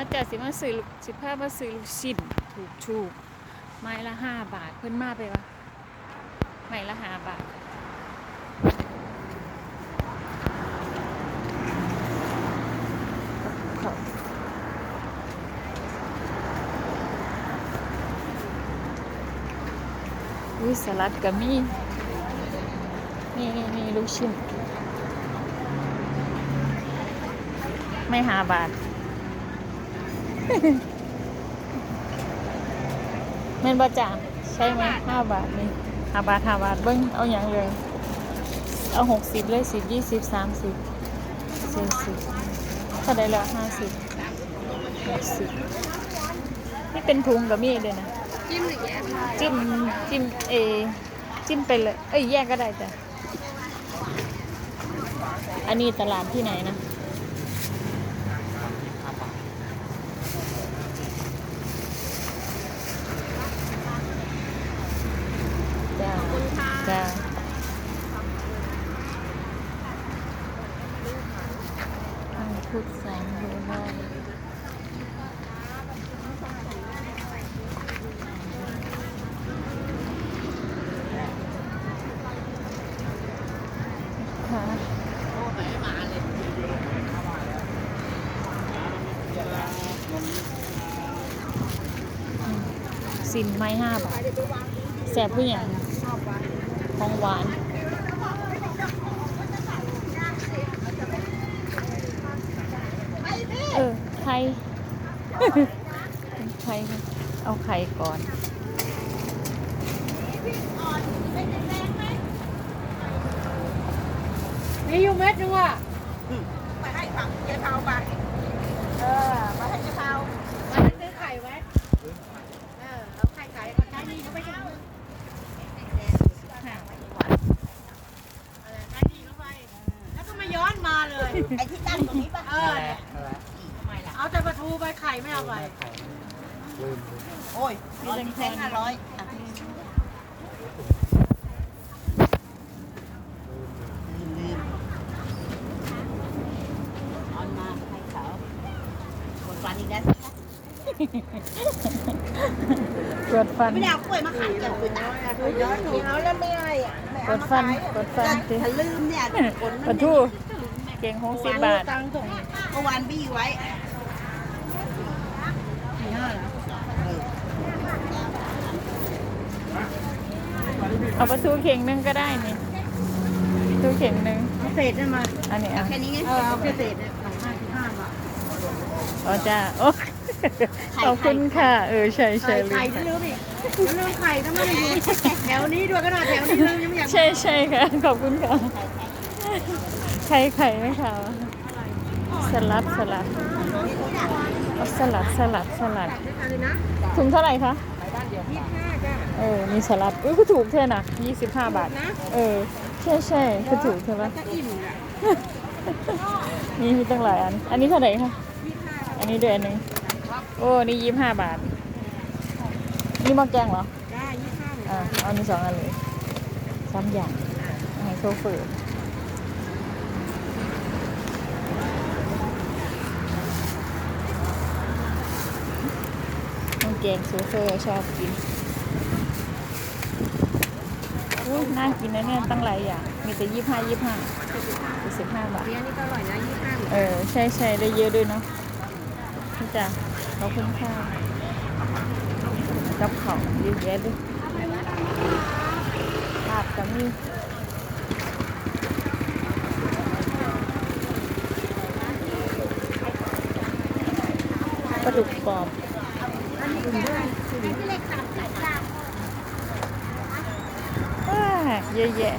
อาจารย์สิมาซื้อสิพามาซื้อลูกชิ้นถูกถูกไม้ละห้าบาทเพิ่นมาไปวะไม้ละห้าบาทเขาวิสลัดกับมีนี่นี่นี่ลูกชิ้น ไม่หาบาท แม่นบ่จ่าใช่ไหมห้าบาทนี่ห้าบาทห้าบาทเบิ้งเอาอย่างเลย เอาหกสิบเลยสิบยี่สิบสามสิบสี่สิบถ้าได้แล้วห้าสิบหกสิบนี่เป็นถุงกับมีดเลยนะ จิ้มหรือแยกจิ้มจิ้มเอ จิ้มไปเลย เอ้ยแยกก็ได้จ้ะอันนี้ตลาดที่ไหนนะ จ้า จ้าอังคุดแสงโลไลค่ะอืมสินไม้ห้าบาทแสบผู้หญิง ของหวานเออไข่ไข่ค่ะเอาไข่ก่อนนี่อยู่เม็ดนึงว่ะมาให้ฝั่งเจ๊เผาไปเออมาให้เจ๊เผา วันนั้นซื้อไข่ไว้ เออ เอาไข่ไก่เอาไข่นี่เขาไปทำอะไรไข่นี่เข้าไป แล้วก็มาย้อนมาเลย ไอ้ที่ตั้งตรงนี้ป่ะเออเนี่ยเอาแต่ปลาทูไปไข่ไม่เอาไปโอ้ยร้อยแทงห้าร้อยอะออนมาให้เขากดฟันอีกแล้วสิคะกดฟันไม่ได้เอากล้วยมาขายเกี่ยวกับตังค์ถูกเยอะถูกเอาแล้วไม่ไอ้อะไม่เอากดมาฟันขายกดฟันสิถ้าลืมเนี่ยผลปมัลานเนี่ทูย เก่งหกสิบบาท ตังค์ส่งเมื่อวานบี้ไว้สี่ห้าเหรอเอาปลาทูเข่งหนึงก็ได้นี่ปลาทูเข่งหนึงเอาเศษนั่นมาอันนี้อะแค่นี้ไง เออเอาแค่เศษเนี่ยสองห้าสิบห้าบาทอ๋อจ้าโอ้ขอบคุณค่ะ เออใช่ใช่ไข่ลืไข่มที่ลืมอีกเดี๋ยวลืมไข่ถ้าไม่อยู่แถวนี้ด้วยก็ได้แถวนี้ลืมยังไม่อยาก ใช่ใช่ค่ะ ขอบคุณค่ะ ไข่ไข่ไหมคะสลัดสลัดเอาสลัดสลัดสลัดด้วยกันเลยนะถุงเท่าไหร่คะยี่สิบห้าจ้ะเออ มีสลัดอุ้ยคือถูกแค่น่ะยี่สิบห้าบาทนะเออ ใช่ใช่คือถูกใช่ไหมก็อิ่มอะนี่มีตั้งหลายอัน อันนี้เท่าไหร่คะยี่สิบห้าอันนี้ด้วยอันหนึ่งโอ้ นี่ยี่สิบห้าบาท นี่หม้อแกงเหรอได้ยี่สิบห้าเหมือนอ่ากันเอามีสองอันเลยสามอย่างให้โซเฟอร์หม้อ แกงโซเฟอร์ชอบกินอุ้ยน่ากินนะเนี่ยตั้งหลายอย่าง มีแต่ยี่ห้ายี่ห้าสิบห้าบาทเบียร์นี่ก็อร่อยนะยี่สิบห้าเหมือนเอกันอใช่ใช่ได้เยอะด้วยเนาะนี่จ้ะขอบคุณค่ะกับของเยอะแยะด้วยลาบกับมีปลาดุกกรอบว้า เยอะแยะ